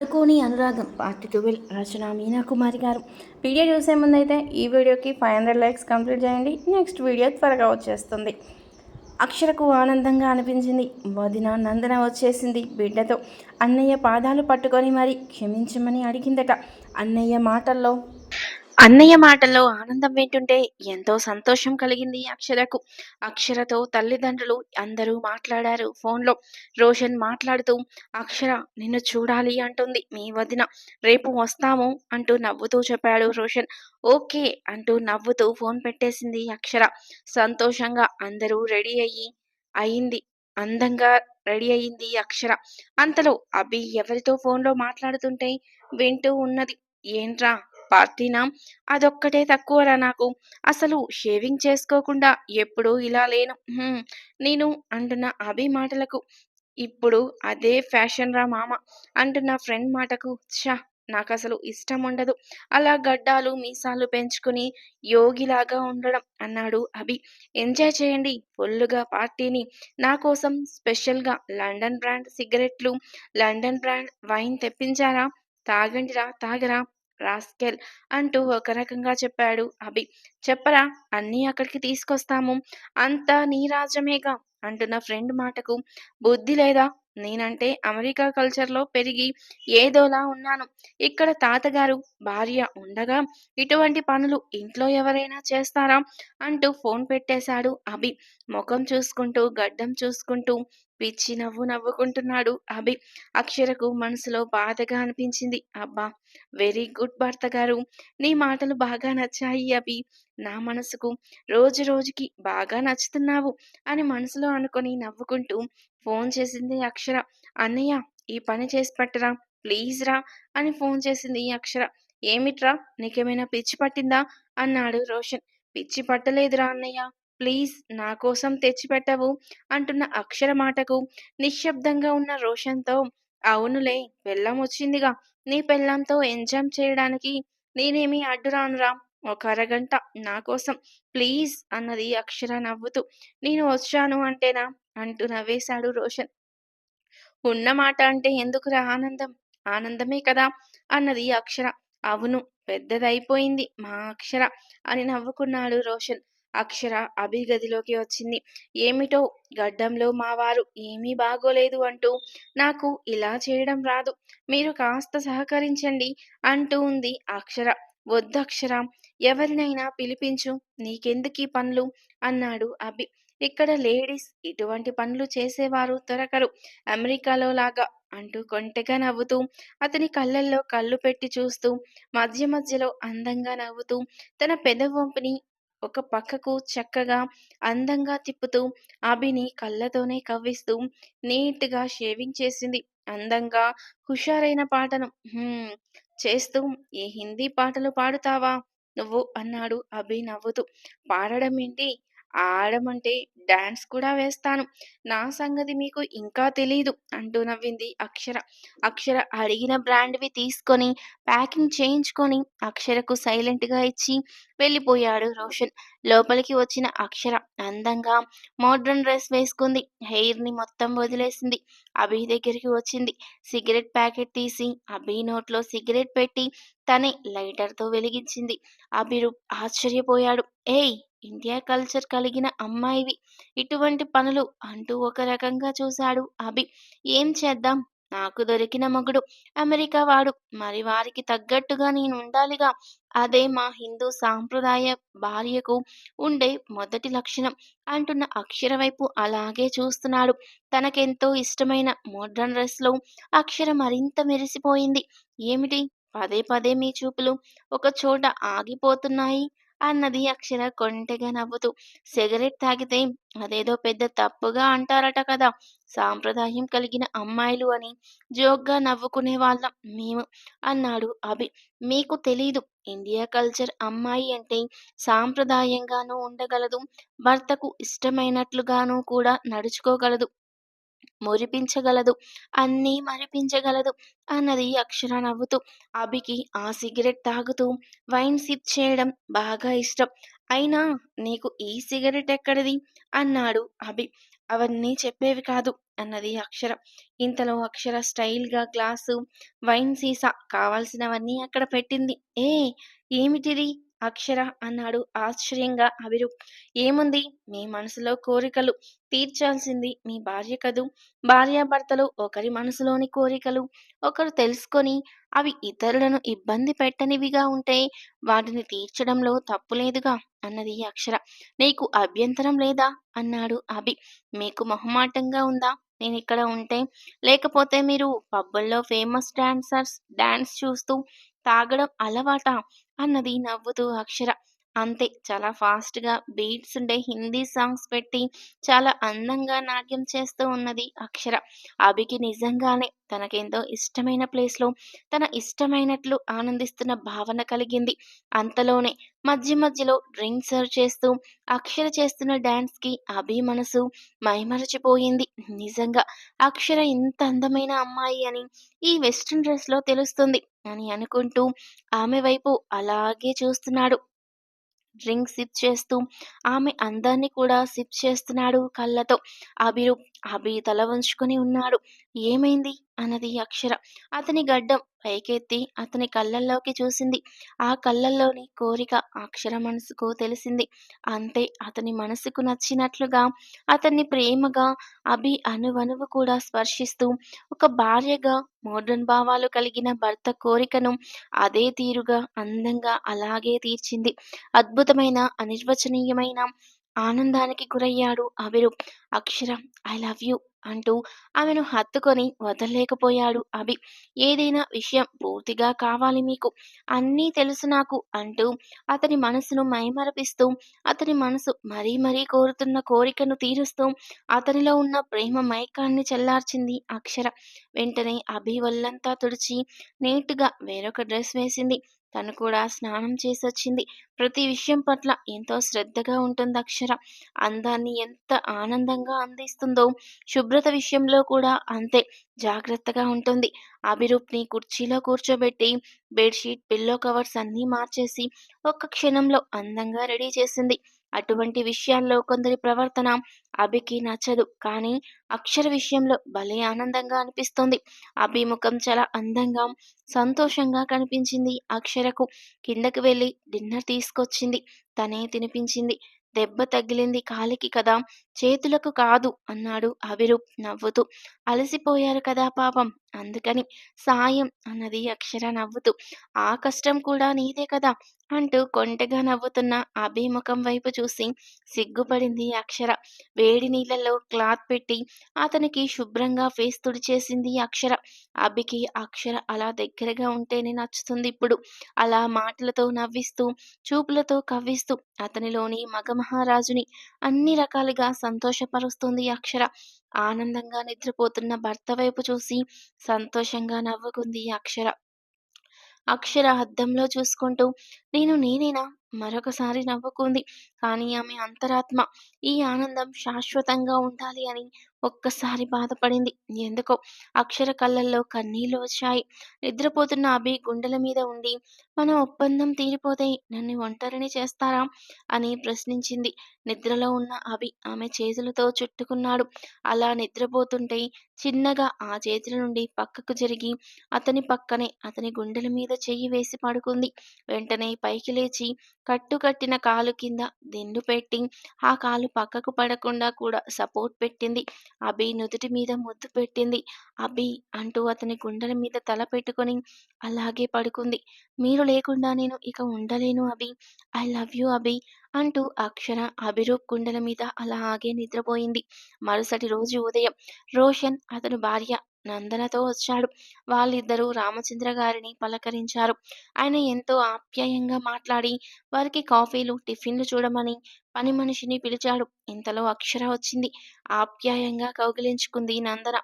అనుకోని Anuragam. Part twelve రచన మీనాకుమారి గారు. Video చూసే ముందైతే ఈ వీడియోకి ఫైవ్ హండ్రెడ్ లైక్స్ కంప్లీట్ చేయండి. నెక్స్ట్ వీడియో త్వరగా వచ్చేస్తుంది. అక్షరకు ఆనందంగా అనిపించింది. వదిన నందన వచ్చేసింది బిడ్డతో. అన్నయ్య పాదాలు పట్టుకొని మరి క్షమించమని అడిగిందట. అన్నయ్య మాటల్లో అన్నయ్య మాటల్లో ఆనందం వింటుంటే ఎంతో సంతోషం కలిగింది అక్షరకు. అక్షరతో తల్లిదండ్రులు అందరూ మాట్లాడారు ఫోన్లో. రోషన్ మాట్లాడుతూ అక్షర నిన్ను చూడాలి అంటుంది. మీ వదిన రేపు వస్తాము అంటూ నవ్వుతూ చెప్పాడు రోషన్. ఓకే అంటూ నవ్వుతూ ఫోన్ పెట్టేసింది అక్షర. సంతోషంగా అందరూ రెడీ అయ్యి అయింది. అందంగా రెడీ అయింది అక్షర. అంతలో అభి ఎవరితో ఫోన్లో మాట్లాడుతుంటే వింటూ ఉన్నది. ఏంట్రా పార్టీనా? అదొక్కటే తక్కువరా నాకు? అసలు షేవింగ్ చేసుకోకుండా ఎప్పుడూ ఇలా లేను. నేను అంటున్న అభి మాటలకు ఇప్పుడు అదే ఫ్యాషన్ రా మామ అంటున్న ఫ్రెండ్ మాటకు. ఛా నాకు అసలు ఇష్టం ఉండదు. అలా గడ్డాలు మీసాలు పెంచుకుని యోగిలాగా ఉండడం అన్నాడు అభి. ఎంజాయ్ చేయండి ఫుల్లుగా పార్టీని. నా కోసం స్పెషల్గా లండన్ బ్రాండ్ సిగరెట్లు లండన్ బ్రాండ్ వైన్ తెప్పించారా? తాగండిరా తాగరా? రాస్కెల్ అంటూ ఒక రకంగా చెప్పాడు. అభి చెప్పరా? అన్నీ అక్కడికి తీసుకొస్తాము. అంతా నీ రాజ్యమేగా అంటున్న ఫ్రెండ్ మాటకు బుద్ధి లేదా? నేనంటే అమెరికా కల్చర్లో పెరిగి ఏదోలా ఉన్నాను. ఇక్కడ తాతగారు భార్య ఉండగా ఇటువంటి పనులు ఇంట్లో ఎవరైనా చేస్తారా? అంటూ ఫోన్ పెట్టేశాడు అభి. ముఖం చూసుకుంటూ గడ్డం చూసుకుంటూ పిచ్చి నవ్వు నవ్వుకుంటున్నాడు అభి. అక్షరకు మనసులో బాధగా అనిపించింది. అబ్బా వెరీ గుడ్ భర్త గారు. నీ మాటలు బాగా నచ్చాయి అభి. నా మనసుకు రోజు రోజుకి బాగా నచ్చుతున్నావు అని మనసులో అనుకొని నవ్వుకుంటూ ఫోన్ చేసింది అక్షర. అన్నయ్య ఈ పని చేసి పట్టరా? ప్లీజ్ రా అని ఫోన్ చేసింది అక్షర. ఏమిట్రా? నీకేమైనా పిచ్చి పట్టిందా? అన్నాడు రోషన్. పిచ్చి పట్టలేదురా అన్నయ్య. ప్లీజ్ నా కోసం తెచ్చిపెట్టవు అంటున్న అక్షర మాటకు నిశ్శబ్దంగా ఉన్న రోషన్తో అవునులే పెళ్ళం వచ్చిందిగా. నీ పెళ్ళంతో ఎంజాయ్ చేయడానికి నేనేమి అడ్డురానురా ఒక అరగంట నా కోసం ప్లీజ్ అన్నది అక్షర నవ్వుతూ నేను వచ్చాను అంటేనా? అంటూ నవ్వేశాడు రోషన్. ఉన్న మాట అంటే ఎందుకురా ఆనందం? ఆనందమే కదా అన్నది అక్షర. అవును పెద్దదైపోయింది మా అక్షర అని నవ్వుకున్నాడు రోషన్. అక్షర అభి గదిలోకి వచ్చింది. ఏమిటో గడ్డంలో మా వారు ఏమీ బాగోలేదు అంటూ నాకు ఇలా చేయడం రాదు. మీరు కాస్త సహకరించండి అంటూ ఉంది అక్షర. వద్దు అక్షర ఎవరినైనా పిలిపించు నీకెందుకీ పనులు? అన్నాడు అభి. ఇక్కడ లేడీస్ ఇటువంటి పనులు చేసేవారు దొరకరు. అమెరికాలో లాగా అంటూ కొంటెగా నవ్వుతూ అతని కళ్ళల్లో కళ్ళు పెట్టి చూస్తూ మధ్య మధ్యలో అందంగా నవ్వుతూ తన పెదవంపుని ఒక పక్కకు చక్కగా అందంగా తిప్పుతూ అభిని కళ్ళతోనే కవ్విస్తూ నీట్గా షేవింగ్ చేసింది. అందంగా హుషారైన పాటను. చేస్తూ ఈ హిందీ పాటలు పాడుతావా? నువ్వు అన్నాడు అభి నవ్వుతూ పాడడం ఏంటి ఆడమంటే డాన్స్ కూడా వేస్తాను. నా సంగతి మీకు ఇంకా తెలీదు అంటూ నవ్వింది అక్షర. అక్షర అడిగిన బ్రాండ్వి తీసుకొని ప్యాకింగ్ చేయించుకొని అక్షరకు సైలెంట్గా ఇచ్చి వెళ్ళిపోయాడు రోషన్. లోపలికి వచ్చిన అక్షర అందంగా మోడ్రన్ డ్రెస్ వేసుకుంది. హెయిర్ని మొత్తం వదిలేసింది. అభి దగ్గరికి వచ్చింది. సిగరెట్ ప్యాకెట్ తీసి అభి నోట్లో సిగరెట్ పెట్టి తనే లైటర్తో వెలిగించింది. అభిరు ఆశ్చర్యపోయాడు. ఏయ్ ఇండియా కల్చర్ కలిగిన అమ్మాయివి. ఇటువంటి పనులు అంటూ ఒక రకంగా చూశాడు అభి. ఏం చేద్దాం? నాకు దొరికిన మగుడు. అమెరికా వాడు. మరి వారికి తగ్గట్టుగా నేను ఉండాలిగా. అదే మా హిందూ సాంప్రదాయ భార్యకు ఉండే మొదటి లక్షణం అంటున్న అక్షర వైపు అలాగే చూస్తున్నాడు. తనకెంతో ఇష్టమైన మోడ్రన్ డ్రెస్లో అక్షర మరింత మెరిసిపోయింది. ఏమిటి? పదే పదే మీ చూపులు ఒక చోట ఆగిపోతున్నాయి. అన్నది అక్షర కొంటెగా నవ్వుతూ సిగరెట్ తాగితే అదేదో పెద్ద తప్పుగా అంటారట కదా. సాంప్రదాయం కలిగిన అమ్మాయిలు అని జోక్గా నవ్వుకునే వాళ్ళం మేము. అన్నాడు అభి. మీకు తెలీదు ఇండియా కల్చర్ అమ్మాయి అంటే సాంప్రదాయంగానూ ఉండగలదు భర్తకు ఇష్టమైనట్లుగానూ కూడా నడుచుకోగలదు. మురిపించగలదు. అన్నీ మరిపించగలదు అన్నది అక్షర నవ్వుతూ. అభికి ఆ సిగరెట్ తాగుతూ వైన్ సిప్ చేయడం బాగా ఇష్టం. అయినా నీకు ఈ సిగరెట్ ఎక్కడిది? అన్నాడు అభి. అవన్నీ చెప్పేవి కాదు అన్నది అక్షర. ఇంతలో అక్షర స్టైల్గా గ్లాసు వైన్ సీసా కావాల్సినవన్నీ అక్కడ పెట్టింది. ఏ ఏమిటిది? అక్షర అన్నాడు ఆశ్చర్యంగా అభిరు ఏముంది? మీ మనసులో కోరికలు. తీర్చాల్సింది మీ భార్య కదూ? భార్యాభర్తలు ఒకరి మనసులోని కోరికలు. ఒకరు తెలుసుకొని అవి ఇతరులను ఇబ్బంది పెట్టనివిగా ఉంటే వాటిని తీర్చడంలో తప్పులేదుగా అన్నది అక్షర. నీకు అభ్యంతరం లేదా? అన్నాడు అభి. మీకు మొహమాటంగా ఉందా? నేను ఇక్కడ ఉంటే లేకపోతే మీరు పబ్బుల్లో ఫేమస్ డాన్సర్స్ డాన్స్ చూస్తూ తాగడం అలవాట? అన్నది నవ్వుతూ అక్షర. అంతే. చాలా ఫాస్ట్గా బీట్స్ ఉండే హిందీ సాంగ్స్ పెట్టి చాలా అందంగా నాట్యం చేస్తూ ఉన్నది అక్షర. అభికి నిజంగానే తనకెంతో ఇష్టమైన ప్లేస్లో తన ఇష్టమైనట్లు ఆనందిస్తున్న భావన కలిగింది. అంతలోనే మధ్య మధ్యలో డ్రింక్ సర్వ్ చేస్తూ అక్షర చేస్తున్న డ్యాన్స్కి అభి మనసు మైమరచిపోయింది. నిజంగా అక్షర ఇంత అందమైన అమ్మాయి అని ఈ వెస్ట్రన్ డ్రెస్లో తెలుస్తుంది అని అనుకుంటూ ఆమె వైపు అలాగే చూస్తున్నాడు. డ్రింక్ సిప్ చేస్తూ ఆమె అందాన్ని కూడా సిప్ చేస్తున్నాడు కళ్ళతో. అభిరు అభి తల వంచుకొని ఉన్నాడు. ఏమైంది? అన్నది అక్షర. అతని గడ్డం పైకెత్తి అతని కళ్ళల్లోకి చూసింది. ఆ కళ్ళల్లోని కోరిక అక్షర మనసుకు తెలిసింది. అంతే అతని మనసుకు నచ్చినట్లుగా అతన్ని ప్రేమగా అభి అనువనువు కూడా స్పర్శిస్తూ ఒక భార్యగా మోడ్రన్ భావాలు కలిగిన భర్త కోరికను అదే తీరుగా అందంగా అలాగే తీర్చింది. అద్భుతమైన అనిర్వచనీయమైన ఆనందానికి గురయ్యాడు అవిరు. అక్షర ఐ లవ్ యూ అంటూ ఆమెను హత్తుకొని వదలలేకపోయాడు అభి. ఏదైనా విషయం పూర్తిగా కావాలి మీకు అన్నీ తెలుసు నాకు అంటూ అతని మనసును మైమరపిస్తూ అతని మనసు మరీ మరీ కోరుతున్న కోరికను తీరుస్తూ అతనిలో ఉన్న ప్రేమ మైకాన్ని చల్లార్చింది అక్షర. వెంటనే అభి వల్లంతా తుడిచి నీట్గా వేరొక డ్రెస్ వేసింది. తను కూడా స్నానం చేసొచ్చింది. ప్రతి విషయం పట్ల ఎంతో శ్రద్ధగా ఉంటుంది అక్షర. అందాన్ని ఎంత ఆనందంగా అందిస్తుందో శుభ్రత విషయంలో కూడా అంతే జాగ్రత్తగా ఉంటుంది. అభిరూప్ని కుర్చీలో కూర్చోబెట్టి బెడ్షీట్ పిల్లో కవర్స్ అన్నీ మార్చేసి ఒక్క క్షణంలో అందంగా రెడీ చేసింది. అటువంటి విషయాల్లో కొందరి ప్రవర్తన అభికి నచ్చదు. కానీ అక్షర విషయంలో భలే ఆనందంగా అనిపిస్తుంది. అభి ముఖం చాలా అందంగా సంతోషంగా కనిపించింది అక్షరకు. కిందకి వెళ్ళి డిన్నర్ తీసుకొచ్చింది. తనే తినిపించింది. దెబ్బ తగిలింది కాలికి కదా. చేతులకు కాదు అన్నాడు అవిరు నవ్వుతూ. అలసిపోయారు కదా పాపం. అందుకని సాయం అన్నది అక్షర నవ్వుతూ. ఆ కష్టం కూడా నీదే కదా అంటూ కొంటగా నవ్వుతున్న అభిముఖం వైపు చూసి సిగ్గుపడింది అక్షర. వేడి నీళ్ళలో క్లాత్ పెట్టి అతనికి శుభ్రంగా ఫేస్ తుడిచేసింది అక్షర. అభికి అక్షర అలా దగ్గరగా ఉంటేనే నచ్చుతుంది ఇప్పుడు. అలా మాటలతో నవ్విస్తూ చూపులతో కవ్విస్తూ అతనిలోని మగమహారాజుని అన్ని రకాలుగా సంతోషపరుస్తుంది అక్షర. ఆనందంగా నిద్రపోతున్న భర్త వైపు చూసి సంతోషంగా నవ్వుకుంది అక్షర. అక్షర అద్దంలో చూసుకుంటూ నేను నేనేనా? మరొకసారి నవ్వుకుంది. కానీ ఆమె అంతరాత్మ. ఈ ఆనందం శాశ్వతంగా ఉండాలి అని ఒక్కసారి బాధపడింది. ఎందుకో? అక్షర కళ్ళల్లో కన్నీళ్ళు వచ్చాయి. నిద్రపోతున్న అభి గుండెల మీద ఉండి మన ఒప్పందం తీరిపోతే నన్ను ఒంటరిని చేస్తారా? అని ప్రశ్నించింది. నిద్రలో ఉన్న అభి ఆమె చేతులతో చుట్టుకున్నాడు. అలా నిద్రపోతుంటే చిన్నగా ఆ చేతుల నుండి పక్కకు జరిగి అతని పక్కనే అతని గుండెల మీద చెయ్యి వేసి పడుకుంది. వెంటనే పైకి లేచి కట్టుకట్టిన కాలు కింద దిండు పెట్టి ఆ కాలు పక్కకు పడకుండా కూడా సపోర్ట్ పెట్టింది. అభి నుదుటి మీద ముద్దు పెట్టింది. అభి అంటూ అతని గుండెల మీద తల పెట్టుకొని అలాగే పడుకుంది. మీరు లేకుండా నేను ఇక ఉండలేను Abhi. I love you Abhi అంటూ అక్షర అభిరూప్ గుండెల మీద అలాగే నిద్రపోయింది. మరుసటి రోజు ఉదయం రోషన్ అతను భార్య నందనతో వచ్చాడు. వాళ్ళిద్దరూ రామచంద్ర గారిని పలకరించారు. ఆయన ఎంతో ఆప్యాయంగా మాట్లాడి వారికి కాఫీలు టిఫిన్లు చూడమని పని మనిషిని పిలిచాడు. ఇంతలో అక్షర వచ్చింది. ఆప్యాయంగా కౌగిలించుకుంది నందన.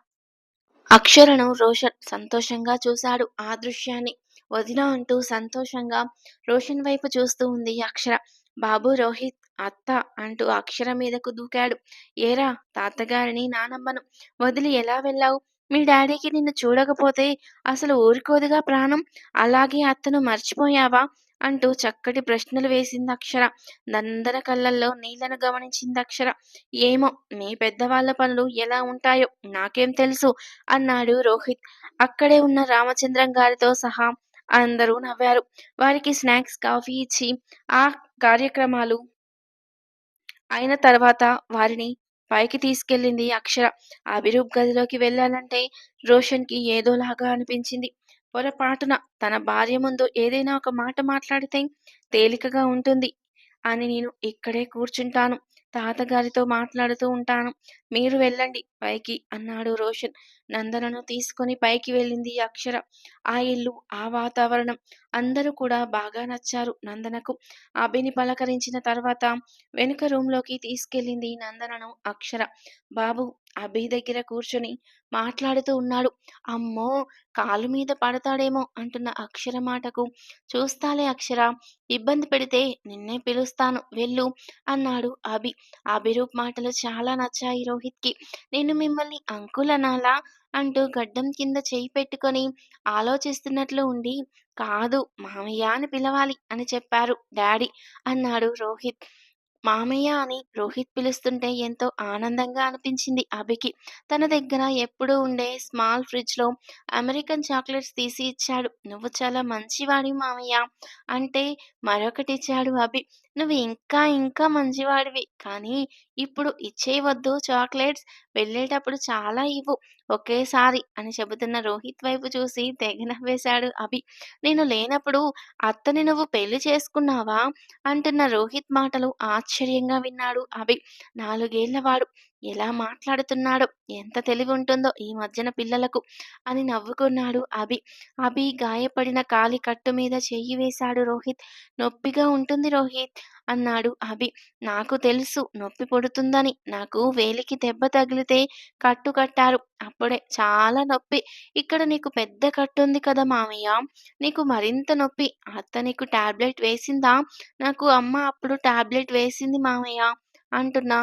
అక్షరను రోషన్ సంతోషంగా చూశాడు. ఆ దృశ్యాన్ని వదిన అంటూ సంతోషంగా రోషన్ వైపు చూస్తూ ఉంది అక్షర. బాబు రోహిత్ అత్త అంటూ అక్షర మీదకు దూకాడు. ఏరా తాతగారిని నానమ్మను వదిలి ఎలా వెళ్ళావు? మీ డాడీకి నిన్ను చూడకపోతే అసలు ఊరుకోదుగా ప్రాణం? అలాగే అత్తను మర్చిపోయావా? అంటూ చక్కటి ప్రశ్నలు వేసింది అక్షర. నందన కళ్ళల్లో నీళ్ళను గమనించింది అక్షర. ఏమో మీ పెద్దవాళ్ళ పనులు ఎలా ఉంటాయో నాకేం తెలుసు అన్నాడు రోహిత్. అక్కడే ఉన్న రామచంద్రం గారితో సహా అందరూ నవ్వారు. వారికి స్నాక్స్ కాఫీ ఇచ్చి ఆ కార్యక్రమాలు అయిన తర్వాత వారిని పైకి తీసుకెళ్ళింది. అక్షర అభిరూప్ గదిలోకి వెళ్ళాలంటే రోషన్కి ఏదోలాగా అనిపించింది. పొరపాటున తన భార్య ముందు ఏదైనా ఒక మాట మాట్లాడితే తేలికగా ఉంటుంది అని నేను ఇక్కడే కూర్చుంటాను. తాతగారితో మాట్లాడుతూ ఉంటాను. మీరు వెళ్ళండి. పైకి అన్నాడు రోషన్. నందనను తీసుకొని పైకి వెళ్ళింది అక్షర. ఆ ఇల్లు ఆ వాతావరణం అందరూ కూడా బాగా నచ్చారు నందనకు. అభిని పలకరించిన తర్వాత వెనుక రూమ్లోకి తీసుకెళ్ళింది నందనను అక్షర. బాబు అభి దగ్గర కూర్చొని మాట్లాడుతూ ఉన్నాడు. అమ్మో కాలు మీద పడతాడేమో అంటున్న అక్షర మాటకు. చూస్తాలే అక్షర ఇబ్బంది పెడితే నిన్నే పిలుస్తాను వెళ్ళు అన్నాడు అభి. అభిరూప్ మాటలు చాలా నచ్చాయి రోహిత్కి. నేను మిమ్మల్ని అంకుల్ అనాలా అంటూ గడ్డం కింద చేయి పెట్టుకొని ఆలోచిస్తున్నట్లు ఉండి కాదు మామయ్య అని పిలవాలి అని చెప్పారు డాడీ అన్నాడు రోహిత్. మామయ్య అని రోహిత్ పిలుస్తుంటే ఎంతో ఆనందంగా అనిపించింది అభికి. తన దగ్గర ఎప్పుడూ ఉండే స్మాల్ ఫ్రిడ్జ్లో అమెరికన్ చాక్లెట్స్ తీసి ఇచ్చాడు. నువ్వు చాలా మంచివాడి మామయ్య అంటే మరొకటి ఇచ్చాడు అభి. నువ్వు ఇంకా ఇంకా మంచివాడివి. కానీ ఇప్పుడు ఇచ్చేయవద్దు చాక్లెట్స్. వెళ్ళేటప్పుడు చాలా ఇవ్వు. ఒకేసారి అని చెబుతున్న రోహిత్ వైపు చూసి తెగ నవ్వేశాడు అభి. నేను లేనప్పుడు అత్తని నువ్వు పెళ్ళి చేసుకున్నావా? అంటున్న రోహిత్ మాటలు ఆశ్చర్యంగా విన్నాడు అభి. నాలుగేళ్ళవాడు ఎలా మాట్లాడుతున్నాడో ఎంత తెలివి ఉంటుందో ఈ మధ్యన పిల్లలకు అని నవ్వుకున్నాడు అభి. అభి గాయపడిన కాలి కట్టు మీద చెయ్యి వేశాడు రోహిత్. నొప్పిగా ఉంటుంది రోహిత్ అన్నాడు అభి. నాకు తెలుసు నొప్పి పుడుతుందని. నాకు వేలికి దెబ్బ తగిలితే కట్టు కట్టారు. అప్పుడే చాలా నొప్పి. ఇక్కడ నీకు పెద్ద కట్టు ఉంది కదా మామయ్య. నీకు మరింత నొప్పి. అత్త నీకు టాబ్లెట్ వేసిందా? నాకు అమ్మ అప్పుడు టాబ్లెట్ వేసింది మామయ్య అంటున్నా.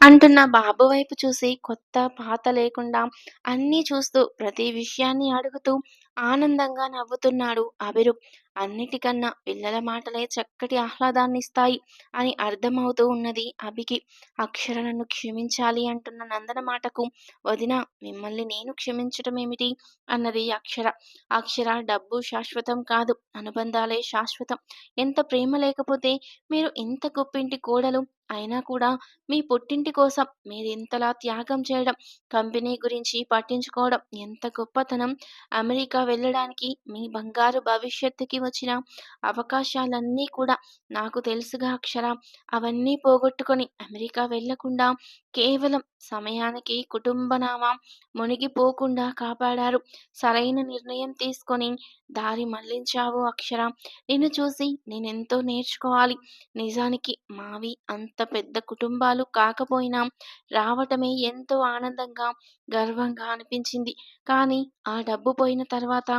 అంటున్న బాబు వైపు చూసి కొత్త పాత లేకుండా అన్నీ చూస్తూ ప్రతి విషయాన్ని అడుగుతూ ఆనందంగా నవ్వుతున్నాడు అభిరూప్. అన్నిటికన్నా పిల్లల మాటలే చక్కటి ఆహ్లాదాన్నిస్తాయి అని అర్థమవుతూ ఉన్నది అభికి. అక్షర నన్ను క్షమించాలి అంటున్న నందన మాటకు వదిన మిమ్మల్ని నేను క్షమించటం ఏమిటి అన్నది అక్షర. అక్షర డబ్బు శాశ్వతం కాదు అనుబంధాలే శాశ్వతం. ఎంత ప్రేమ లేకపోతే మీరు ఇంత గొప్పింటి కోడలు. అయినా కూడా మీ పుట్టింటి కోసం మీరు ఇంతలా త్యాగం చేయడం కంపెనీ గురించి పట్టించుకోవడం ఎంత గొప్పతనం. అమెరికా వెళ్ళడానికి మీ బంగారు భవిష్యత్తుకి వచ్చిన అవకాశాలన్నీ కూడా నాకు తెలుసుగా అక్షర. అవన్నీ పోగొట్టుకొని అమెరికా వెళ్ళకుండా కేవలం సమయానికి కుటుంబనామా మునిగిపోకుండా కాపాడారు. సరైన నిర్ణయం తీసుకొని దారి మళ్ళించావు అక్షర. నిన్ను చూసి నేనెంతో నేర్చుకోవాలి. నిజానికి మావి అంత పెద్ద కుటుంబాలు కాకపోయినా రావటమే ఎంతో ఆనందంగా గర్వంగా అనిపించింది. కానీ ఆ డబ్బు పోయిన తర్వాత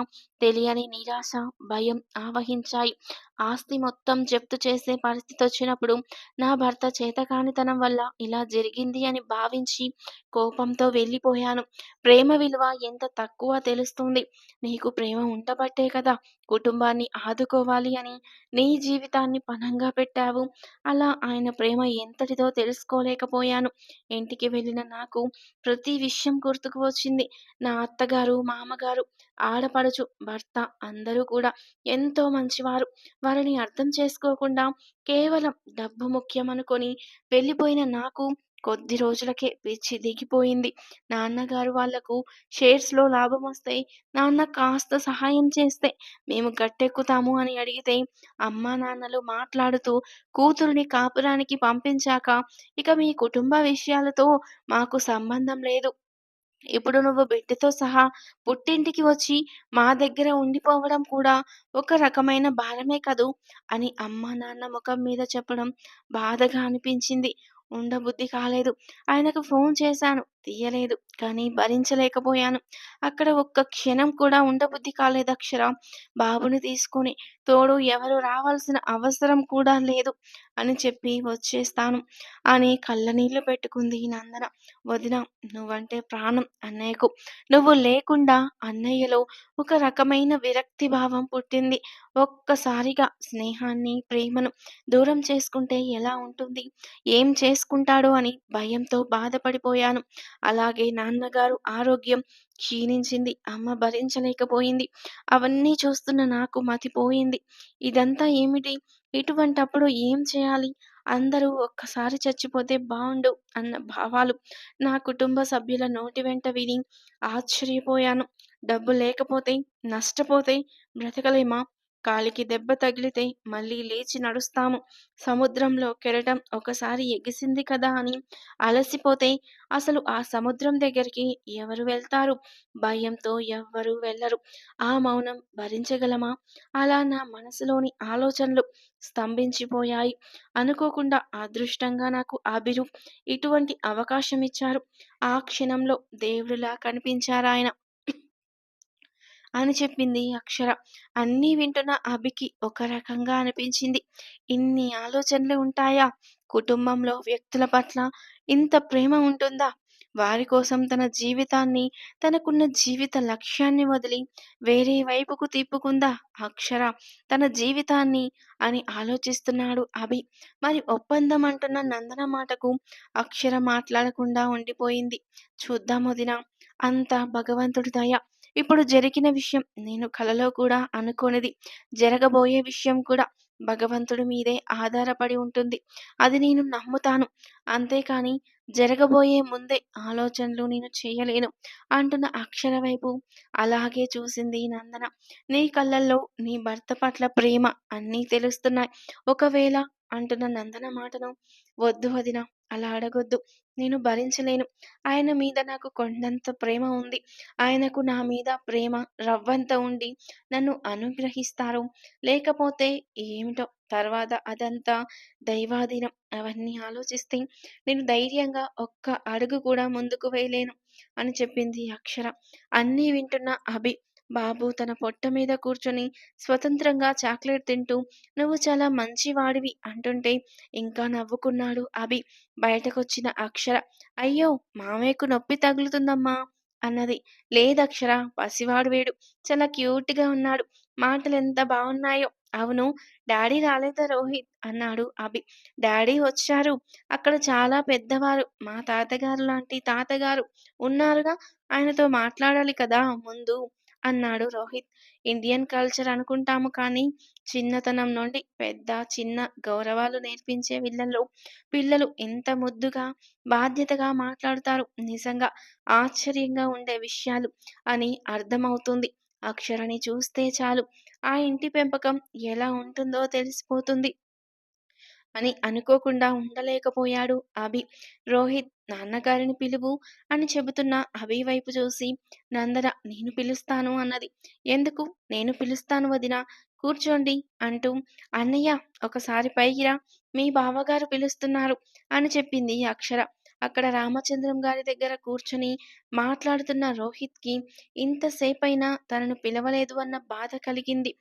తెలియని నిరాశ భయం ఆవహించాయి. ఆస్తి మొత్తం జప్తు చేసే పరిస్థితి వచ్చినప్పుడు నా భర్త చేతకానితనం వల్ల ఇలా జరిగింది అని భావించి కోపంతో వెళ్ళిపోయాను. ప్రేమ విలువ ఎంత తక్కువ తెలుస్తుంది. నీకు ప్రేమ ఉండబట్టే కదా కుటుంబాన్ని ఆదుకోవాలి అని నీ జీవితాన్ని పనంగా పెట్టావు. అలా ఆయన ప్రేమ ఎంతటిదో తెలుసుకోలేకపోయాను. ఇంటికి వెళ్ళిన నాకు ప్రతి విషయం గుర్తుకు వచ్చింది. నా అత్తగారు మామగారు ఆడపడుచు భర్త అందరూ కూడా ఎంతో మంచివారు. వారిని అర్థం చేసుకోకుండా కేవలం డబ్బు ముఖ్యం అనుకొని వెళ్ళిపోయిన నాకు కొద్ది రోజులకే పిచ్చి దిగిపోయింది. నాన్నగారు వాళ్ళకు షేర్స్లో లాభం వస్తే నాన్న కాస్త సహాయం చేస్తే మేము గట్టెక్కుతాము అని అడిగితే అమ్మా నాన్నలు మాట్లాడుతూ కూతురుని కాపురానికి పంపించాక ఇక మీ కుటుంబ విషయాలతో మాకు సంబంధం లేదు. ఇప్పుడు నువ్వు బిడ్డతో సహా పుట్టింటికి వచ్చి మా దగ్గర ఉండిపోవడం కూడా ఒక రకమైన భారమే కదూ అని అమ్మ నాన్న ముఖం మీద చెప్పడం బాధగా అనిపించింది. ఉండబుద్ధి కాలేదు. ఆయనకు ఫోన్ చేశాను. తీయలేదు. కానీ భరించలేకపోయాను. అక్కడ ఒక్క క్షణం కూడా ఉండబుద్ధి కాలేదు అక్షర. బాబుని తీసుకొని తోడు ఎవరు రావాల్సిన అవసరం కూడా లేదు అని చెప్పి వచ్చేస్తాను. అని కళ్ళనీళ్ళు పెట్టుకుంది నందన. వదిన నువ్వంటే ప్రాణం అన్నయ్యకు. నువ్వు లేకుండా అన్నయ్యలో ఒక రకమైన విరక్తి భావం పుట్టింది. ఒక్కసారిగా స్నేహాన్ని ప్రేమను దూరం చేసుకుంటే ఎలా ఉంటుంది? ఏం చేసుకుంటాడో అని భయంతో బాధపడిపోయాను. అలాగే నాన్నగారు ఆరోగ్యం క్షీణించింది అమ్మ భరించలేకపోయింది. అవన్నీ చూస్తున్న నాకు మతిపోయింది. ఇదంతా ఏమిటి? ఇటువంటప్పుడు ఏం చేయాలి? అందరూ ఒక్కసారి చచ్చిపోతే బాగుండు అన్న భావాలు నా కుటుంబ సభ్యుల నోటి వెంట విని ఆశ్చర్యపోయాను. డబ్బు లేకపోతే నష్టపోతే బ్రతకలేమా? కాలికి దెబ్బ తగిలితే మళ్ళీ లేచి నడుస్తాము. సముద్రంలో కెరటం ఒకసారి ఎగిసింది కదా అని అలసిపోతే అసలు ఆ సముద్రం దగ్గరికి ఎవరు వెళ్తారు? భయంతో ఎవ్వరూ వెళ్ళరు. ఆ మౌనం భరించగలమా? అలా నా మనసులోని ఆలోచనలు స్తంభించిపోయాయి. అనుకోకుండా అదృష్టంగా నాకు అభిరు ఇటువంటి అవకాశం ఇచ్చారు ఆ క్షణంలో దేవుడిలా కనిపించారాయన. అని చెప్పింది అక్షర. అన్నీ వింటున్న అభికి ఒక రకంగా అనిపించింది. ఇన్ని ఆలోచనలు ఉంటాయా? కుటుంబంలో వ్యక్తుల పట్ల ఇంత ప్రేమ ఉంటుందా? వారి కోసం తన జీవితాన్ని తనకున్న జీవిత లక్ష్యాన్ని వదిలి వేరే వైపుకు తిప్పుకుందా అక్షర? తన జీవితాన్ని అని ఆలోచిస్తున్నాడు అభి. మరి ఒప్పందం అంటున్న నందన మాటకు అక్షర మాట్లాడకుండా ఉండిపోయింది. చూద్దాం వదిన. అంత భగవంతుడి దయ. ఇప్పుడు జరిగిన విషయం నేను కలలో కూడా అనుకోనిది. జరగబోయే విషయం కూడా భగవంతుడి మీదే ఆధారపడి ఉంటుంది. అది నేను నమ్ముతాను. అంతేకాని జరగబోయే ముందే ఆలోచనలు నేను చేయలేను అంటున్న అక్షర వైపు అలాగే చూసింది నందన. నీ కళ్ళల్లో నీ భర్త పట్ల ప్రేమ అన్నీ తెలుస్తున్నాయి. ఒకవేళ అంటున్న నందన మాటను వద్దు వదిన. అలా అడగొద్దు. నేను భరించలేను. ఆయన మీద నాకు కొండంత ప్రేమ ఉంది. ఆయనకు నా మీద ప్రేమ రవ్వంత ఉండి నన్ను అనుగ్రహిస్తారు. లేకపోతే ఏమిటో తర్వాత అదంతా దైవాధీనం. అవన్నీ ఆలోచిస్తే నేను ధైర్యంగా ఒక్క అడుగు కూడా ముందుకు వేయలేను అని చెప్పింది అక్షర. అన్నీ వింటున్న అభి బాబు తన పొట్ట మీద కూర్చొని స్వతంత్రంగా చాక్లెట్ తింటూ నువ్వు చాలా మంచివాడివి అంటుంటే ఇంకా నవ్వుకున్నాడు అభి. బయటకొచ్చిన అక్షర అయ్యో మామయ్యకు నొప్పి తగులుతుందమ్మా అన్నది. లేదక్షర పసివాడు వేడు. చాలా క్యూట్గా ఉన్నాడు. మాటలు ఎంత బాగున్నాయో అవును డాడీ రాలేదా రోహిత్? అన్నాడు అభి. డాడీ వచ్చారు. అక్కడ చాలా పెద్దవారు. మా తాతగారు లాంటి తాతగారు. ఉన్నారుగా ఆయనతో మాట్లాడాలి కదా ముందు. అన్నాడు రోహిత్. ఇండియన్ కల్చర్ అనుకుంటాము కానీ చిన్నతనం నుండి పెద్ద చిన్న గౌరవాలు నేర్పించే వీళ్ళల్లో పిల్లలు ఎంత ముద్దుగా బాధ్యతగా మాట్లాడుతారు. నిజంగా ఆశ్చర్యంగా ఉండే విషయాలు అని అర్థమవుతుంది. అక్షరని చూస్తే చాలు. ఆ ఇంటి పెంపకం ఎలా ఉంటుందో తెలిసిపోతుంది. అని అనుకోకుండా ఉండలేకపోయాడు. అభి రోహిత్ నాన్నగారిని పిలువు అని చెబుతున్న అభి వైపు చూసి నందన నేను పిలుస్తాను అన్నది. ఎందుకు? నేను పిలుస్తాను వదిన. కూర్చోండి అంటూ అన్నయ్య ఒకసారి పైకిరా మీ బావగారు పిలుస్తున్నారు అని చెప్పింది అక్షర. అక్కడ రామచంద్రం గారి దగ్గర కూర్చొని మాట్లాడుతున్న రోహిత్కి ఇంతసేపైనా తనను పిలవలేదు అన్న బాధ కలిగింది.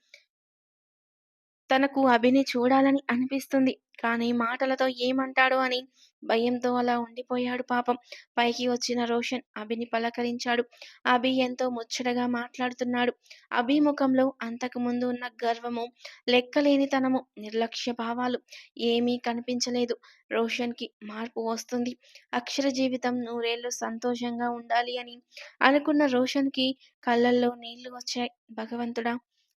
తనకు అభిని చూడాలని అనిపిస్తుంది. కానీ మాటలతో ఏమంటాడో అని భయంతో అలా ఉండిపోయాడు పాపం. పైకి వచ్చిన రోషన్ అభిని పలకరించాడు. అభి ఎంతో ముచ్చటగా మాట్లాడుతున్నాడు. అభి ముఖంలో అంతకుముందు ఉన్న గర్వము లెక్కలేనితనము నిర్లక్ష్య భావాలు ఏమీ కనిపించలేదు. రోషన్కి మార్పు వస్తుంది. అక్షర జీవితం నూరేళ్ళు సంతోషంగా ఉండాలి అని అనుకున్న రోషన్కి కళ్ళల్లో నీళ్ళు వచ్చాయి. భగవంతుడా!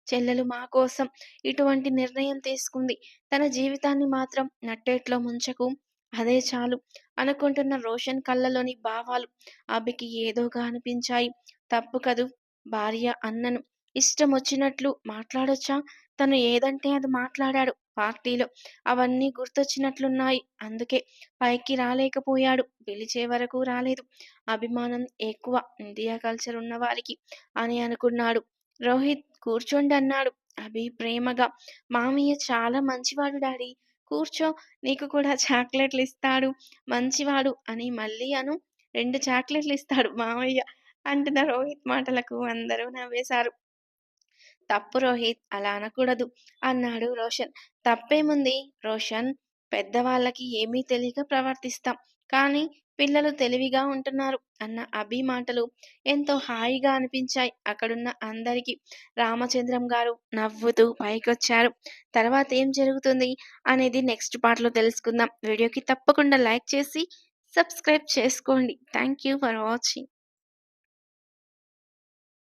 చెల్లెలు మా కోసం ఇటువంటి నిర్ణయం తీసుకుంది. తన జీవితాన్ని మాత్రం నట్టేట్లో ముంచకు. అదే చాలు. అనుకుంటున్న రోషన్ కళ్ళలోని భావాలు అభికి ఏదోగా అనిపించాయి. తప్పు కదూ భార్య అన్నను. ఇష్టం వచ్చినట్లు మాట్లాడొచ్చా? తను ఏదంటే అది మాట్లాడాడు పార్టీలో. అవన్నీ గుర్తొచ్చినట్లున్నాయి. అందుకే పైకి రాలేకపోయాడు. పిలిచే వరకు రాలేదు. అభిమానం ఎక్కువ. ఇండియా కల్చర్ ఉన్న వారికి అని అనుకున్నాడు. రోహిత్ కూర్చోండి అన్నాడు అభి ప్రేమగా మామయ్య చాలా మంచివాడు డాడీ. కూర్చో నీకు కూడా చాక్లెట్లు ఇస్తాడు మంచివాడు అని మళ్ళీ అను రెండు చాక్లెట్లు ఇస్తాడు మామయ్య అంటున్న రోహిత్ మాటలకు అందరూ నవ్వేశారు. తప్పు రోహిత్ అలా అనకూడదు అన్నాడు రోషన్. తప్పేముంది? రోషన్ పెద్దవాళ్ళకి ఏమీ తెలియక ప్రవర్తిస్తాం. కానీ పిల్లలు తెలివిగా ఉంటున్నారు. అన్న అభి మాటలు ఎంతో హాయిగా అనిపించాయి అక్కడున్న అందరికీ. రామచంద్రం గారు నవ్వుతూ పైకొచ్చారు. తర్వాత ఏం జరుగుతుంది అనేది నెక్స్ట్ పార్ట్లో తెలుసుకుందాం. వీడియోకి తప్పకుండా లైక్ చేసి సబ్స్క్రైబ్ చేసుకోండి. Thank you for watching.